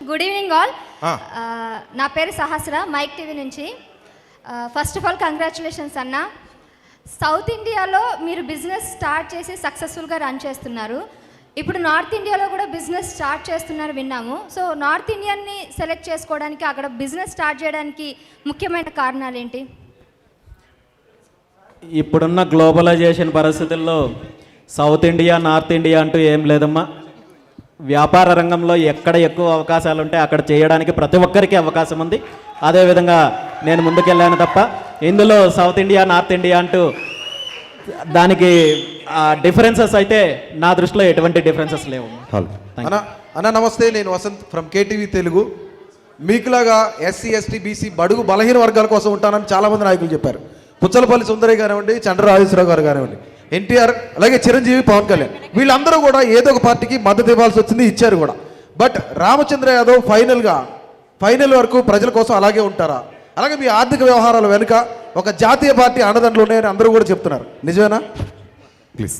Good evening all ఆ. నా పేరు సహస్ర మైక్ టీవీ నుంచి. ఫస్ట్ ఆఫ్ ఆల్ కంగ్రాచులేషన్స్ అన్న. సౌత్ ఇండియాలో మీరు బిజినెస్ స్టార్ట్ చేసి సక్సెస్ఫుల్గా రన్ చేస్తున్నారు. ఇప్పుడు నార్త్ ఇండియాలో కూడా బిజినెస్ స్టార్ట్ చేస్తున్నారు విన్నాము. సో నార్త్ ఇండియన్ని సెలెక్ట్ చేసుకోవడానికి అక్కడ బిజినెస్ స్టార్ట్ చేయడానికి ముఖ్యమైన కారణాలు ఏంటి? ఇప్పుడున్న గ్లోబలైజేషన్ పరిస్థితుల్లో సౌత్ ఇండియా నార్త్ ఇండియా అంటూ ఏం లేదమ్మా. వ్యాపార రంగంలో ఎక్కడ ఎక్కువ అవకాశాలు ఉంటే అక్కడ చేయడానికి ప్రతి ఒక్కరికి అవకాశం ఉంది. అదేవిధంగా నేను ముందుకెళ్ళాను తప్ప ఇందులో సౌత్ ఇండియా నార్త్ ఇండియా అంటూ దానికి డిఫరెన్సెస్ అయితే నా దృష్టిలో ఎటువంటి డిఫరెన్సెస్ లేవు. Thank you. అన్న అన్న నమస్తే నేను వసంత్ ఫ్రమ్ కేటీవీ తెలుగు. మీకులాగా ఎస్సీ ఎస్టీ బీసీ బడుగు బలహీన వర్గాల కోసం ఉంటానని చాలా మంది నాయకులు చెప్పారు. పుచ్చలపల్లి సుందరయ్య కానివ్వండి చంద్రరాజేశ్వరరావు గారు కానివ్వండి ఎన్టీఆర్ అలాగే చిరంజీవి పవన్ కళ్యాణ్. వీళ్ళందరూ కూడా ఏదో ఒక పార్టీకి మద్దతు ఇవ్వాల్సి వచ్చింది ఇచ్చారు కూడా. బట్ రామచంద్ర యాదవ్ ఫైనల్గా ఫైనల్ వరకు ప్రజల కోసం అలాగే ఉంటారా? అలాగే మీ ఆర్థిక వ్యవహారాల వెనుక ఒక జాతీయ పార్టీ అండదండలు ఉన్నాయని అందరూ కూడా చెప్తున్నారు. నిజమేనా? ప్లీజ్.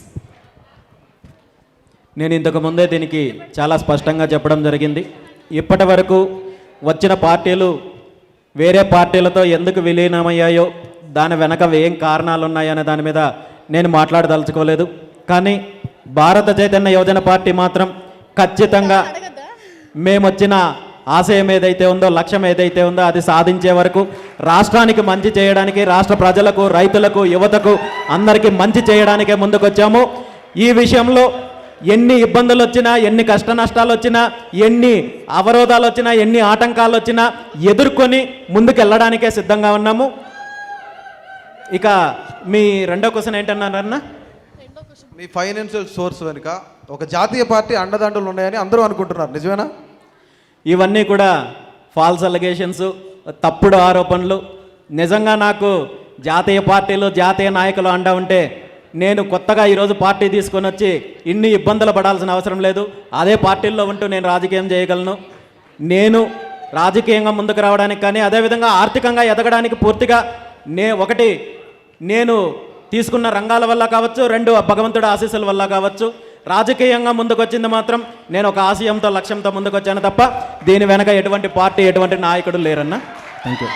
నేను ఇంతకు ముందే దీనికి చాలా స్పష్టంగా చెప్పడం జరిగింది. ఇప్పటి వరకు వచ్చిన పార్టీలు వేరే పార్టీలతో ఎందుకు విలీనమయ్యాయో దాని వెనక ఏం కారణాలు ఉన్నాయనే దాని మీద నేను మాట్లాడదలుచుకోలేదు. కానీ భారత చైతన్య యోజన పార్టీ మాత్రం ఖచ్చితంగా మేమొచ్చిన ఆశయం ఏదైతే ఉందో లక్ష్యం ఏదైతే ఉందో అది సాధించే వరకు రాష్ట్రానికి మంచి చేయడానికి రాష్ట్ర ప్రజలకు రైతులకు యువతకు అందరికీ మంచి చేయడానికే ముందుకొచ్చాము. ఈ విషయంలో ఎన్ని ఇబ్బందులు వచ్చినా ఎన్ని కష్ట నష్టాలు వచ్చినా ఎన్ని అవరోధాలు వచ్చినా ఎన్ని ఆటంకాలు వచ్చినా ఎదుర్కొని ముందుకు వెళ్ళడానికే సిద్ధంగా ఉన్నాము. ఇక మీ రెండో క్వశ్చన్ ఏంటన్నారన్నా మీ ఫైనాన్షియల్ సోర్స్ వెనుక ఒక జాతీయ పార్టీ అండదండలు ఉన్నాయని అందరూ అనుకుంటున్నారు. నిజమేనా? ఇవన్నీ కూడా ఫాల్స్ అలిగేషన్స్ తప్పుడు ఆరోపణలు. నిజంగా నాకు జాతీయ పార్టీలు జాతీయ నాయకులు అండా ఉంటే నేను కొత్తగా ఈరోజు పార్టీ తీసుకొని వచ్చి ఇన్ని ఇబ్బందులు పడాల్సిన అవసరం లేదు. అదే పార్టీల్లో ఉంటూ నేను రాజకీయం చేయగలను. నేను రాజకీయంగా ముందుకు రావడానికి కానీ అదేవిధంగా ఆర్థికంగా ఎదగడానికి పూర్తిగా నే ఒకటి నేను తీసుకున్న రంగాల వల్ల కావచ్చు రెండు భగవంతుడి ఆశీస్సుల వల్ల కావచ్చు. రాజకీయంగా ముందుకు వచ్చింది మాత్రం నేను ఒక ఆశయంతో లక్ష్యంతో ముందుకు వచ్చాను తప్ప దీని వెనక ఎటువంటి పార్టీ ఎటువంటి నాయకుడు లేరన్నా. Thank you